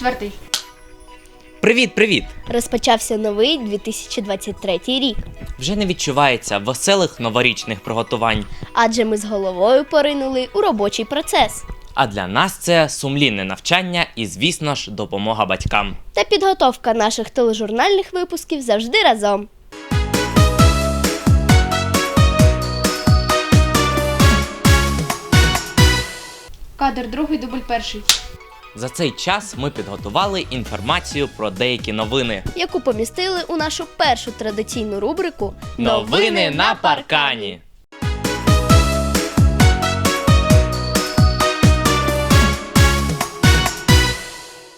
Четвертий. Привіт, привіт! Розпочався новий 2023 рік, Вже не відчувається веселих новорічних приготувань. адже ми з головою поринули у робочий процес А для нас це сумлінне навчання і, звісно ж, допомога батькам. та підготовка наших тележурнальних випусків завжди разом. Кадр другий, дубль перший. За цей час ми підготували інформацію про деякі новини. яку помістили у нашу першу традиційну рубрику Новини на паркані.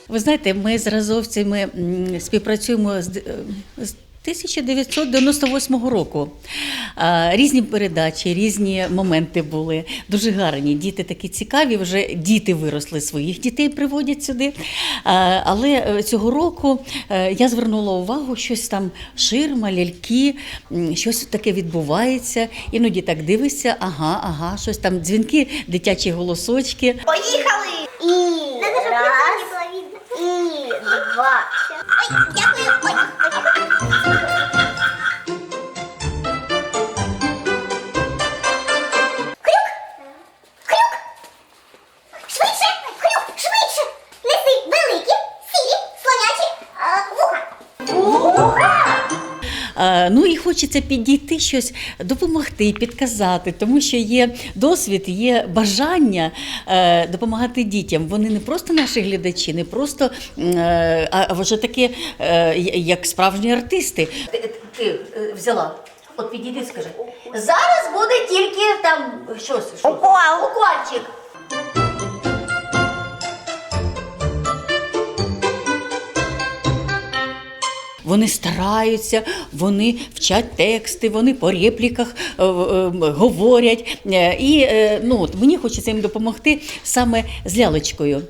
Ви знаєте, ми з разовцями співпрацюємо з, е, з 1998 року. Різні передачі, різні моменти були дуже гарні. Діти такі цікаві. Вже діти виросли своїх дітей, приводять сюди. Але е, цього року е, я звернула увагу, щось там ширма, ляльки, щось таке відбувається. Іноді так дивишся, ага, ага, щось там дзвінки, дитячі голосочки. Поїхали! І раз, і два. Ой, дякую. Ну і хочеться підійти щось, допомогти, підказати, тому що є досвід, є бажання е, допомагати дітям. Вони не просто наші глядачі, не просто е, а вже такі, е, як справжні артисти. Ти, ти е, взяла. От підійди, скажи. Зараз буде тільки там щось. щось. Укол. Укольчик. Вони стараються, вони вчать тексти, вони по репліках е, е, говорять. Е, І ну, от мені хочеться їм допомогти саме з лялечкою.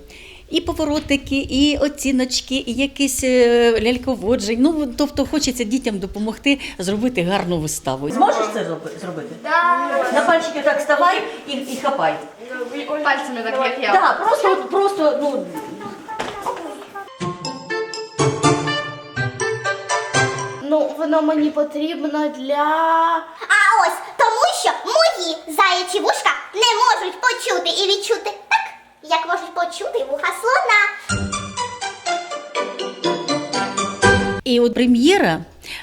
І поворотики, і оціночки, і якісь ляльководжень. Ну, тобто хочеться дітям допомогти зробити гарну виставу. Зможеш це зробити? Да. На пальчики так вставай і, і хапай. Пальцями так, як я. Так, просто, просто, ну, Ну, воно мені потрібно для. А ось тому, що мої заячі вушка не можуть почути і відчути так, як можуть почути вуха слона. І от прем'єра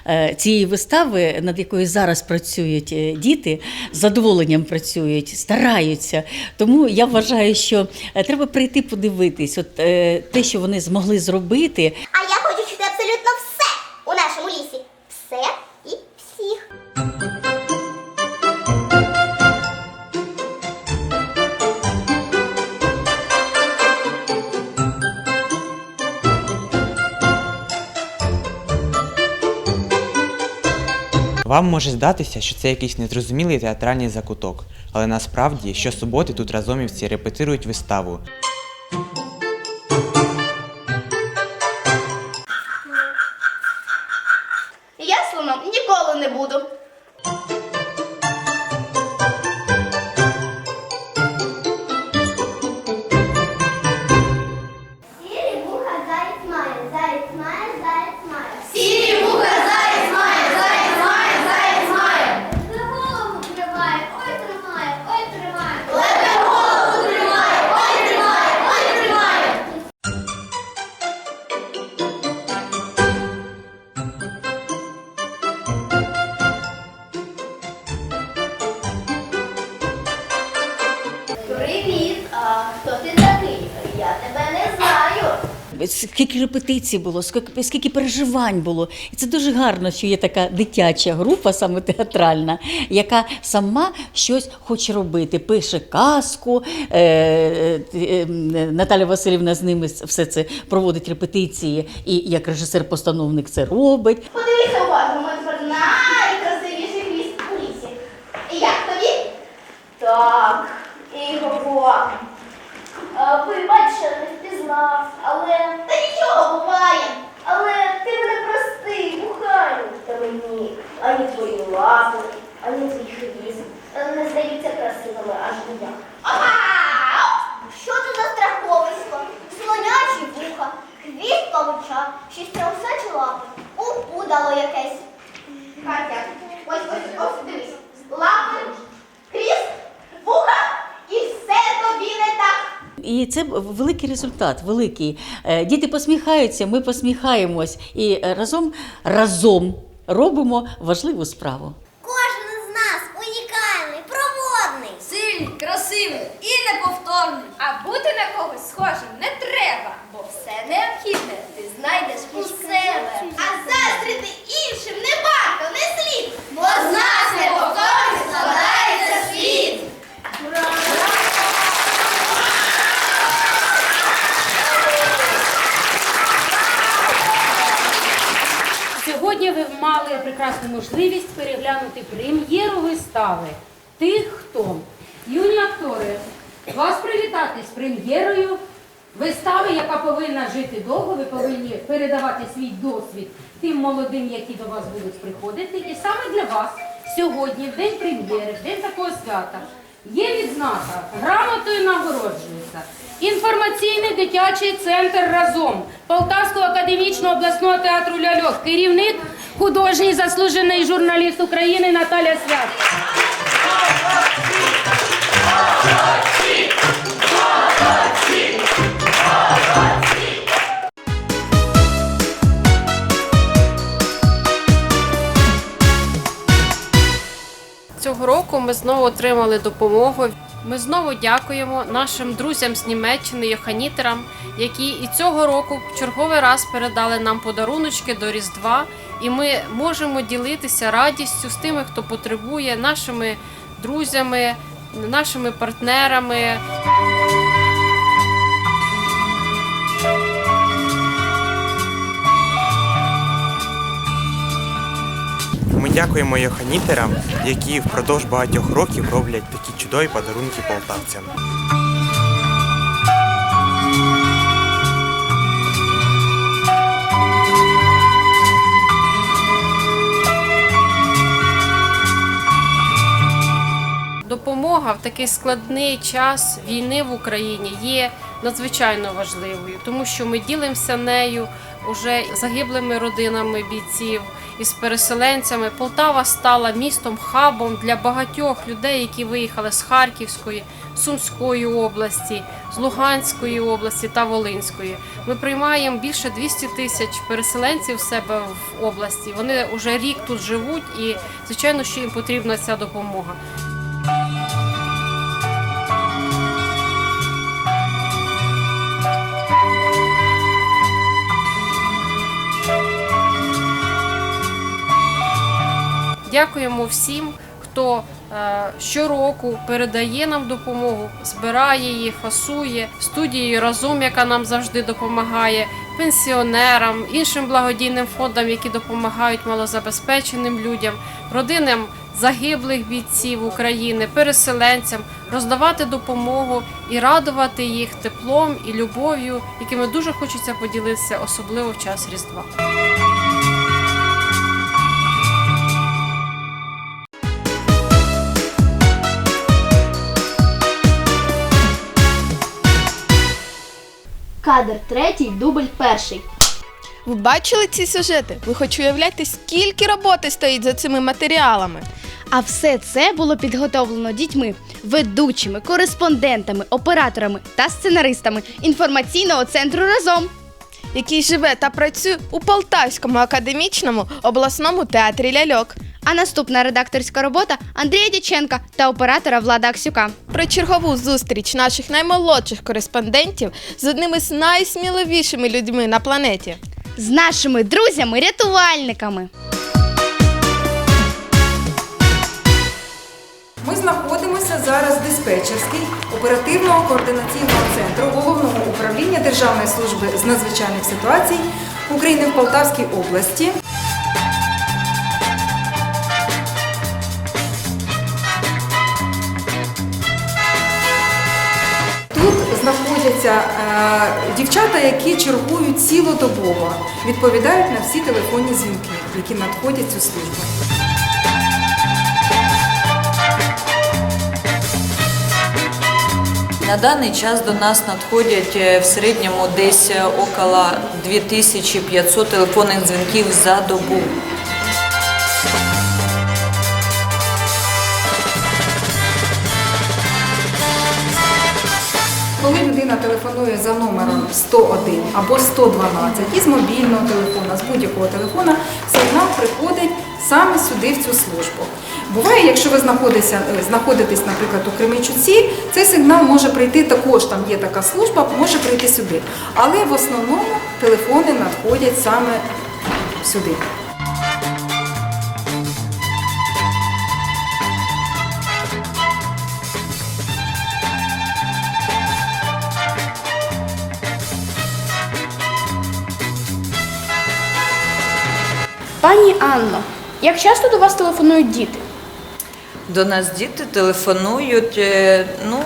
е, цієї вистави, над якою зараз працюють е, діти, з задоволенням працюють, стараються. Тому я вважаю, що е, треба прийти подивитись, от те, що вони змогли зробити. А Вам може здатися, що це якийсь незрозумілий театральний закуток, але насправді щосуботи тут разомівці репетирують виставу. Скільки репетицій було, скільки, скільки переживань було. І це дуже гарно, що є така дитяча група, саме театральна, яка сама щось хоче робити. Пише казку. Е, е, е, Наталя Васильівна з ними все це проводить репетиції, і як режисер-постановник це робить. Подивися уважно, ми тепер найкрасивіший ліс у лісі. І як тобі? Так, Ігорко. А, Вибач, що не впізнав, але. Нічого буває. Але ти мене прости, бухаю. Та мені ані твої лапи, ані твій хвіст не здаються красивими аж ніяк. Що це за страховисько? Слонячі вуха, почала. Щось трясучі лапи. У, удало якесь. Катя, ось, ось, ось, дивись. Лапи, хвіст, вуха і все тобі не так. І це великий результат, великий. Е, Діти посміхаються, ми посміхаємось і е, разом, разом робимо важливу справу. Кожен з нас унікальний, проводний. Сильний, красивий і неповторний. А бути на когось схожим не треба, бо все необхідне ти знайдеш у себе. А заздрити іншим не варто, не слід. Бо з нас неповторних складається світ. Сьогодні ви мали прекрасну можливість переглянути прем'єру вистави. Тих, хто юні актори, вас привітати з прем'єрою вистави, яка повинна жити довго. Ви повинні передавати свій досвід тим молодим, які до вас будуть приходити. І саме для вас сьогодні, день прем'єри, день такого свята, є відзнака грамотою нагороджується. Інформаційний дитячий центр разом Полтавського академічного обласного театру Ляльок, керівник художній заслужений журналіст України Наталя Свят. Ми знову отримали допомогу. Ми знову дякуємо нашим друзям з Німеччини, йоханітерам, які і цього року в черговий раз передали нам подаруночки до Різдва. І ми можемо ділитися радістю з тими, хто потребує, нашими друзями, нашими партнерами. Дякуємо йоханітерам, які впродовж багатьох років роблять такі чудові подарунки полтавцям. Допомога в такий складний час війни в Україні є надзвичайно важливою, тому що ми ділимося нею уже загиблими родинами бійців із переселенцями. Полтава стала містом хабом для багатьох людей, які виїхали з Харківської, Сумської області, з Луганської області та Волинської. Ми приймаємо більше 200 тисяч переселенців в себе в області. Вони вже рік тут живуть, і звичайно, що їм потрібна ця допомога. Дякуємо всім, хто е, щороку передає нам допомогу, збирає її, фасує студією разом, яка нам завжди допомагає, пенсіонерам, іншим благодійним фондам, які допомагають малозабезпеченим людям, родинам загиблих бійців України, переселенцям, роздавати допомогу і радувати їх теплом і любов'ю, якими дуже хочеться поділитися, особливо в час Різдва. Кадр третій, дубль перший. Ви бачили ці сюжети? Ви хоч уявляєте, скільки роботи стоїть за цими матеріалами? А все це було підготовлено дітьми, ведучими, кореспондентами, операторами та сценаристами інформаційного центру разом. Який живе та працює у Полтавському академічному обласному театрі ляльок. А наступна редакторська робота Андрія Дяченка та оператора Влада Аксюка. Про чергову зустріч наших наймолодших кореспондентів з одними з найсміливішими людьми на планеті. З нашими друзями-рятувальниками. Ми знаходимося зараз в диспетчерській оперативного координаційного центру головного управління Державної служби з надзвичайних ситуацій України в Полтавській області. Знаходяться е, дівчата, які чергують цілодобово, відповідають на всі телефонні дзвінки, які надходять цю службу. На даний час до нас надходять е, в середньому десь е, около 2500 телефонних дзвінків за добу. Людина телефонує за номером 101 або 112 із мобільного телефона, з будь-якого телефона, сигнал приходить саме сюди, в цю службу. Буває, якщо ви е, знаходитесь, наприклад, у Кременчуці, цей сигнал може прийти також, там є така служба, може прийти сюди. Але в основному телефони надходять саме сюди. Пані Анно, як часто до вас телефонують діти? До нас діти телефонують е, ну,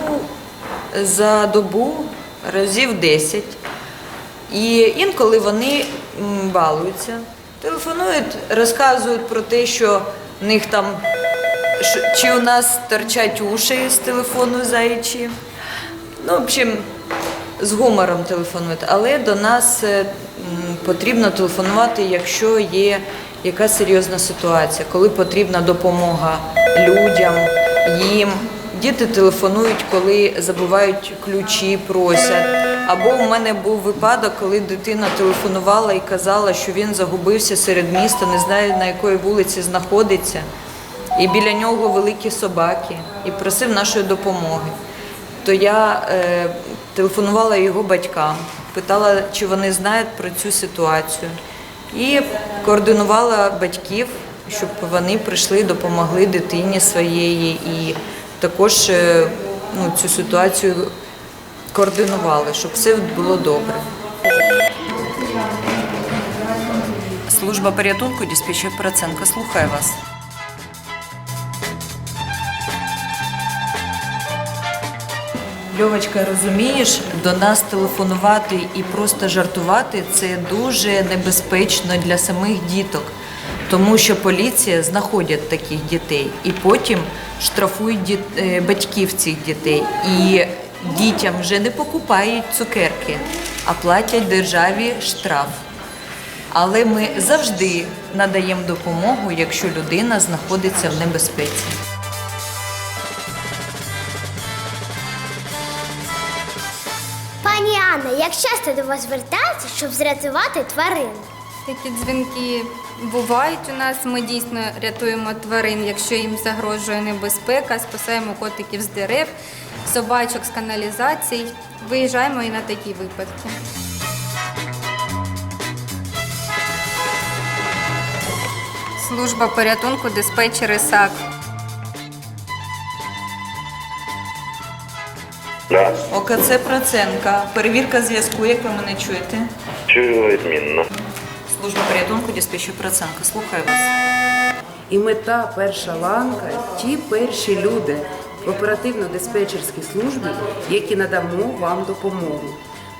за добу разів 10. І інколи вони балуються, телефонують, розказують про те, що в них там чи у нас торчать уші з телефону заячі. Ну, в общем, з гумором телефонують. Але до нас е, потрібно телефонувати, якщо є якась серйозна ситуація, коли потрібна допомога людям, їм. Діти телефонують, коли забувають ключі, просять. Або в мене був випадок, коли дитина телефонувала і казала, що він загубився серед міста, не знає на якої вулиці знаходиться, і біля нього великі собаки, і просив нашої допомоги. То я е, телефонувала його батькам, питала, чи вони знають про цю ситуацію, і координувала батьків, щоб вони прийшли, допомогли дитині своєї, і також е, ну, цю ситуацію координували, щоб все було добре. Служба порятунку диспетчер Проценко. Слухаю вас. Льовочка, розумієш, до нас телефонувати і просто жартувати це дуже небезпечно для самих діток, тому що поліція знаходять таких дітей і потім штрафують діт- е, батьків цих дітей. І дітям вже не покупають цукерки, а платять державі штраф. Але ми завжди надаємо допомогу, якщо людина знаходиться в небезпеці. Як часто до вас звертаються, щоб врятувати тварин? Такі дзвінки бувають у нас. Ми дійсно рятуємо тварин, якщо їм загрожує небезпека, спасаємо котиків з дерев, собачок з каналізацій. Виїжджаємо і на такі випадки. Служба порятунку, диспетчери САК. ОКЦ Проценка. Перевірка зв'язку, як ви мене чуєте? Чую відмінно. Служба порятунку, диспетчер Проценка. Слухаю вас. І мета перша ланка ті перші люди в оперативно-диспетчерській службі, які надамо вам допомогу.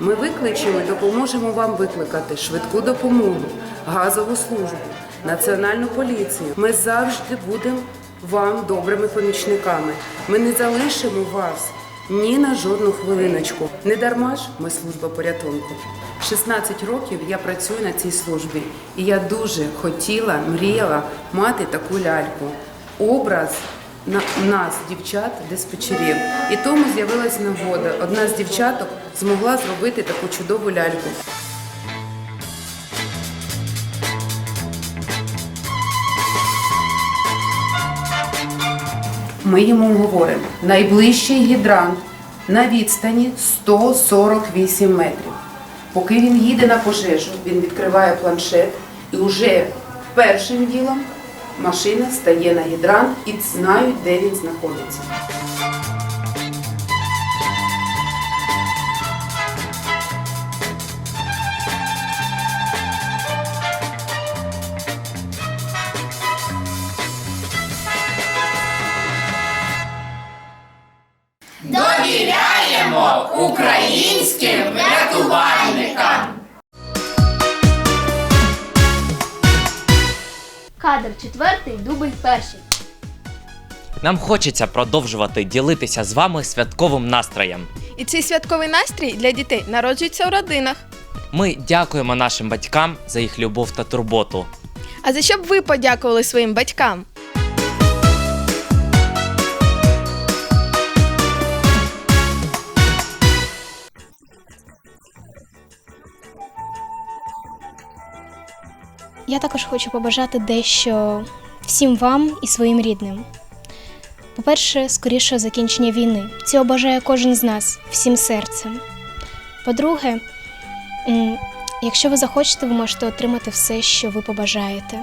Ми викличемо і допоможемо вам викликати швидку допомогу, газову службу, національну поліцію. Ми завжди будемо вам добрими помічниками. Ми не залишимо вас ні на жодну хвилиночку. Не дарма ж ми служба порятунку. 16 років я працюю на цій службі, і я дуже хотіла, мріяла мати таку ляльку. Образ на нас, дівчат, диспетчерів. І тому з'явилась нагода. Одна з дівчаток змогла зробити таку чудову ляльку. Ми йому говоримо найближчий гідрант на відстані 148 метрів. Поки він їде на пожежу, він відкриває планшет і вже першим ділом машина стає на гідрант і знають, де він знаходиться. Українським рятувальникам. Кадр четвертий, дубль перший. Нам хочеться продовжувати ділитися з вами святковим настроєм. І цей святковий настрій для дітей народжується у родинах. Ми дякуємо нашим батькам за їх любов та турботу. А за що б ви подякували своїм батькам? Я також хочу побажати дещо всім вам і своїм рідним. По-перше, скоріше закінчення війни. Цього бажає кожен з нас всім серцем. По-друге, якщо ви захочете, ви можете отримати все, що ви побажаєте.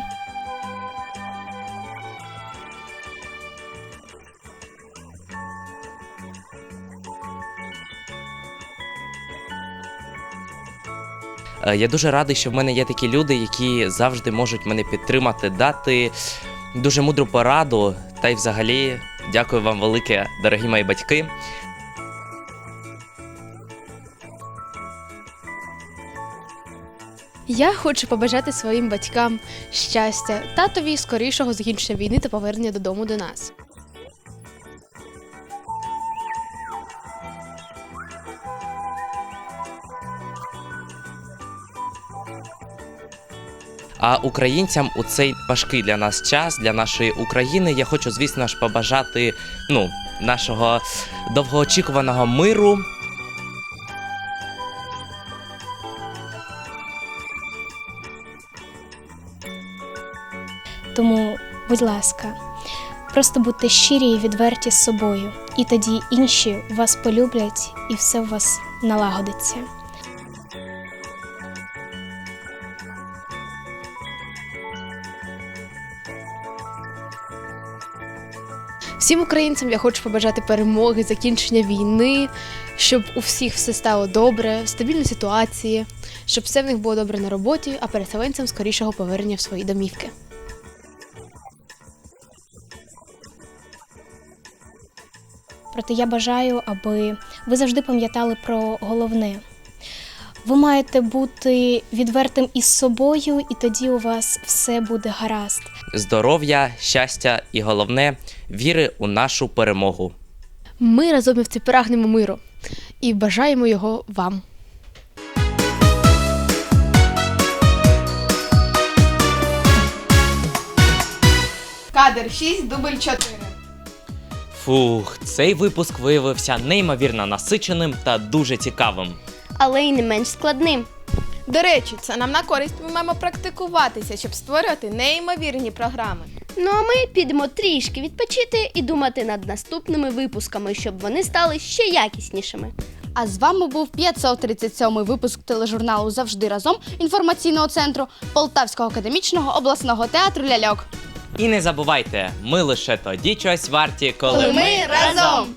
Я дуже радий, що в мене є такі люди, які завжди можуть мене підтримати, дати дуже мудру пораду. Та й взагалі дякую вам велике, дорогі мої батьки. Я хочу побажати своїм батькам щастя, татові скорішого закінчення війни та повернення додому до нас. А українцям у цей важкий для нас час, для нашої України, я хочу, звісно ж, побажати ну, нашого довгоочікуваного миру. Тому, будь ласка, просто будьте щирі і відверті з собою, і тоді інші вас полюблять і все у вас налагодиться. Всім українцям я хочу побажати перемоги, закінчення війни, щоб у всіх все стало добре, стабільні ситуації, щоб все в них було добре на роботі, а переселенцям скорішого повернення в свої домівки. Проте я бажаю, аби ви завжди пам'ятали про головне. Ви маєте бути відвертим із собою, і тоді у вас все буде гаразд. Здоров'я, щастя і головне віри у нашу перемогу. Ми разом прагнемо миру і бажаємо його вам. Кадр 6, дубль 4. Фух, цей випуск виявився неймовірно насиченим та дуже цікавим. Але й не менш складним. До речі, це нам на користь. Ми маємо практикуватися, щоб створювати неймовірні програми. Ну а ми підемо трішки відпочити і думати над наступними випусками, щоб вони стали ще якіснішими. А з вами був 537-й випуск тележурналу Завжди разом інформаційного центру Полтавського академічного обласного театру Ляльок. І не забувайте, ми лише тоді чогось варті, коли, Коли ми разом!